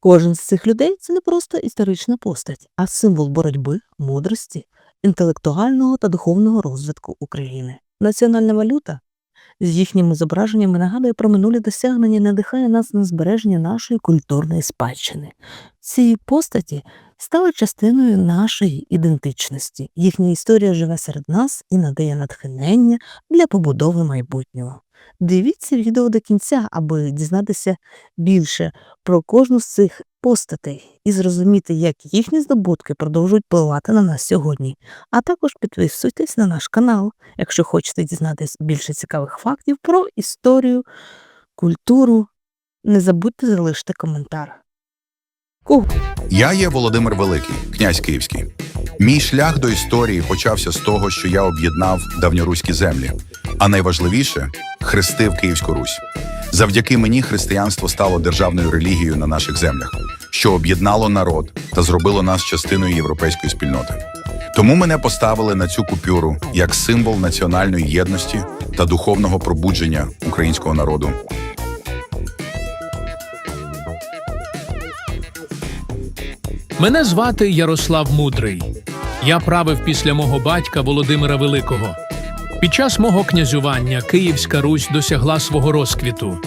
Кожен з цих людей це не просто історична постать, а символ боротьби, мудрості, інтелектуального та духовного розвитку України. Національна валюта з їхніми зображеннями нагадує про минулі досягнення надихає нас на збереження нашої культурної спадщини. Ці постаті стали частиною нашої ідентичності. Їхня історія живе серед нас і надає натхнення для побудови майбутнього. Дивіться відео до кінця, аби дізнатися більше про кожну з цих постатей і зрозуміти, як їхні здобутки продовжують впливати на нас сьогодні. А також підписуйтесь на наш канал, якщо хочете дізнатися більше цікавих фактів про історію, культуру. Не забудьте залишити коментар. Я є Володимир Великий, князь Київський. Мій шлях до історії почався з того, що я об'єднав давньоруські землі, а найважливіше хрестив Київську Русь. Завдяки мені християнство стало державною релігією на наших землях, що об'єднало народ та зробило нас частиною європейської спільноти. Тому мене поставили на цю купюру як символ національної єдності та духовного пробудження українського народу. Мене звати Ярослав Мудрий. Я правив після мого батька Володимира Великого. Під час мого князювання Київська Русь досягла свого розквіту.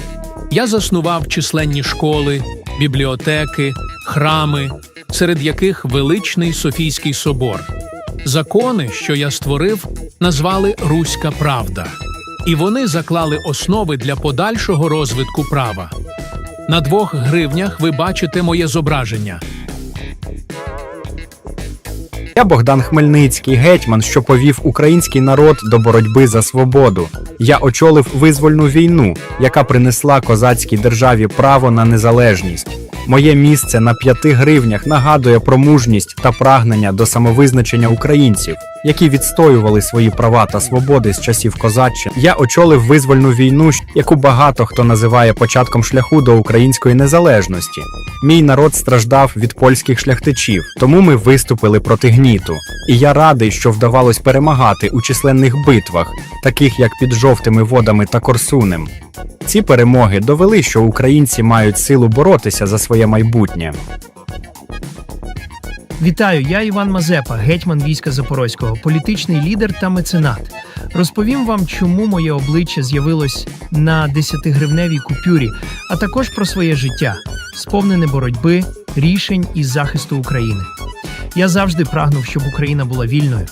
Я заснував численні школи, бібліотеки, храми, серед яких величний Софійський собор. Закони, що я створив, назвали Руська Правда, і вони заклали основи для подальшого розвитку права. На двох гривнях ви бачите моє зображення. Я Богдан Хмельницький, гетьман, що повів український народ до боротьби за свободу. Я очолив визвольну війну, яка принесла козацькій державі право на незалежність. Моє місце на п'яти гривнях нагадує про мужність та прагнення до самовизначення українців, які відстоювали свої права та свободи з часів козаччини. Я очолив визвольну війну, яку багато хто називає початком шляху до української незалежності. Мій народ страждав від польських шляхтичів, тому ми виступили проти гніту. І я радий, що вдавалось перемагати у численних битвах, таких як під жовтими водами та Корсунем. Ці перемоги довели, що українці мають силу боротися за своє майбутнє. Вітаю, я Іван Мазепа, гетьман війська Запорозького, політичний лідер та меценат. Розповім вам, чому моє обличчя з'явилось на 10-гривневій купюрі, а також про своє життя, сповнене боротьби, рішень і захисту України. Я завжди прагнув, щоб Україна була вільною.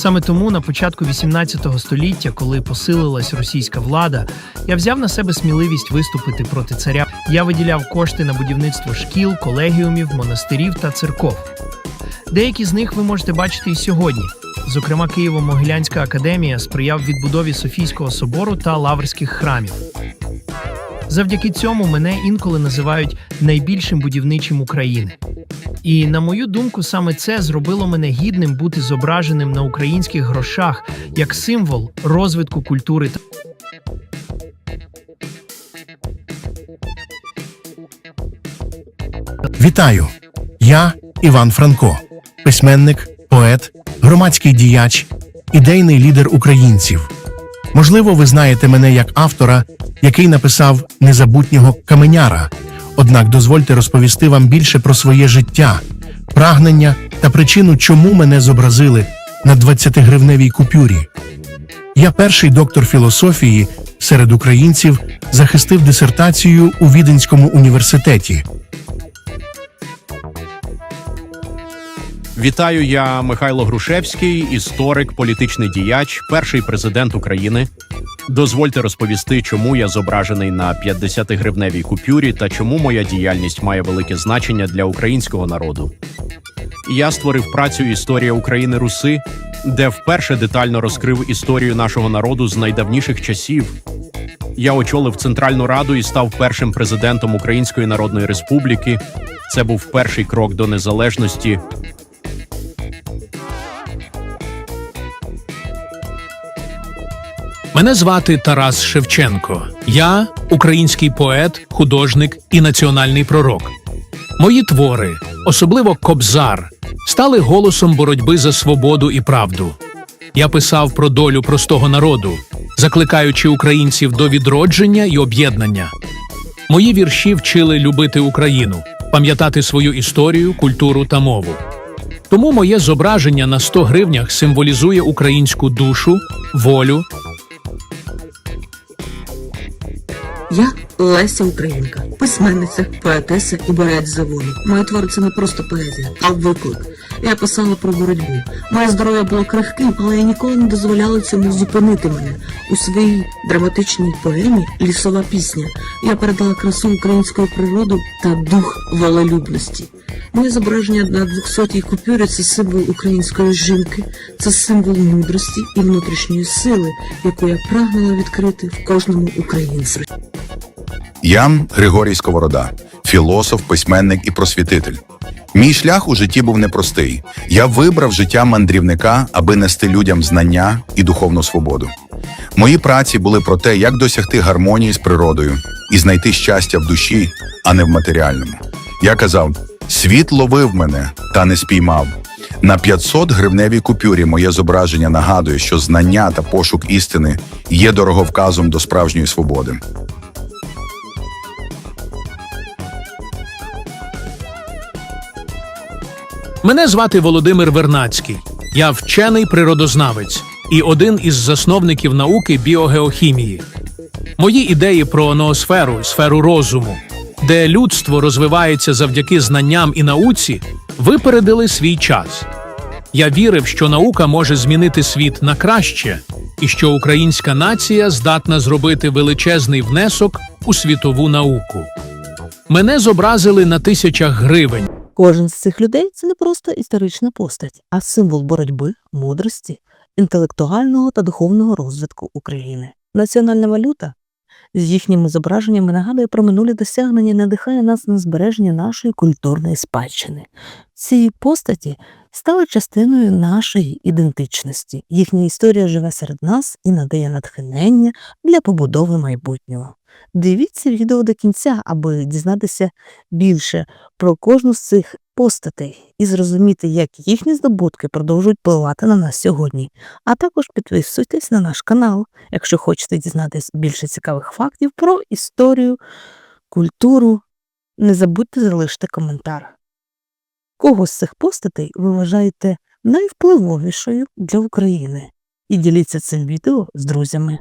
Саме тому на початку 18 століття, коли посилилась російська влада, я взяв на себе сміливість виступити проти царя. Я виділяв кошти на будівництво шкіл, колегіумів, монастирів та церков. Деякі з них ви можете бачити і сьогодні. Зокрема, Києво-Могилянська академія сприяв відбудові Софійського собору та лаврських храмів. Завдяки цьому мене інколи називають найбільшим будівничим України. І на мою думку, саме це зробило мене гідним бути зображеним на українських грошах як символ розвитку культури та Вітаю! Я Іван Франко, письменник, поет, громадський діяч, ідейний лідер українців. Можливо, ви знаєте мене як автора, який написав незабутнього каменяра. Однак дозвольте розповісти вам більше про своє життя, прагнення та причину, чому мене зобразили на 20-гривневій купюрі. Я перший доктор філософії серед українців захистив дисертацію у Віденському університеті. Вітаю, я Михайло Грушевський, історик, політичний діяч, перший президент України. Дозвольте розповісти, чому я зображений на 50-гривневій купюрі та чому моя діяльність має велике значення для українського народу. Я створив працю Історія України Руси, де вперше детально розкрив історію нашого народу з найдавніших часів. Я очолив Центральну Раду і став першим президентом Української Народної Республіки. Це був перший крок до незалежності, Мене звати Тарас Шевченко. Я український поет, художник і національний пророк. Мої твори, особливо Кобзар, стали голосом боротьби за свободу і правду. Я писав про долю простого народу, закликаючи українців до відродження і об'єднання. Мої вірші вчили любити Україну, пам'ятати свою історію, культуру та мову. Тому моє зображення на 100 гривнях символізує українську душу, волю Я Леся Українка, письменниця, поетеса і борець за волю. Моя твори це не просто поезія, а виклик. Я писала про боротьбу. Моє здоров'я було крихким, але я ніколи не дозволяла цьому зупинити мене. У своїй драматичній поемі Лісова пісня я передала красу української природи та дух волелюбності. Моє зображення на 200-й купюрі це символ української жінки, це символ мудрості і внутрішньої сили, яку я прагнула відкрити в кожному українцю. Я Григорій Сковорода, філософ, письменник і просвітитель. Мій шлях у житті був непростий. Я вибрав життя мандрівника, аби нести людям знання і духовну свободу. Мої праці були про те, як досягти гармонії з природою і знайти щастя в душі, а не в матеріальному. Я казав: світ ловив мене та не спіймав. На 500 гривневій купюрі моє зображення нагадує, що знання та пошук істини є дороговказом до справжньої свободи. Мене звати Володимир Вернацький. Я вчений природознавець і один із засновників науки біогеохімії. Мої ідеї про ноосферу, сферу розуму, де людство розвивається завдяки знанням і науці, випередили свій час. Я вірив, що наука може змінити світ на краще, і що українська нація здатна зробити величезний внесок у світову науку. Мене зобразили на тисячах гривень. Кожен з цих людей це не просто історична постать, а символ боротьби, мудрості, інтелектуального та духовного розвитку України. Національна валюта з їхніми зображеннями нагадує про минулі досягнення надихає нас на збереження нашої культурної спадщини. Ці постаті стали частиною нашої ідентичності. Їхня історія живе серед нас і надає натхнення для побудови майбутнього. Дивіться відео до кінця, аби дізнатися більше про кожну з цих постатей і зрозуміти, як їхні здобутки продовжують впливати на нас сьогодні. А також підписуйтесь на наш канал, якщо хочете дізнатись більше цікавих фактів про історію, культуру. Не забудьте залишити коментар. Кого з цих постатей ви вважаєте найвпливовішою для України? І діліться цим відео з друзями.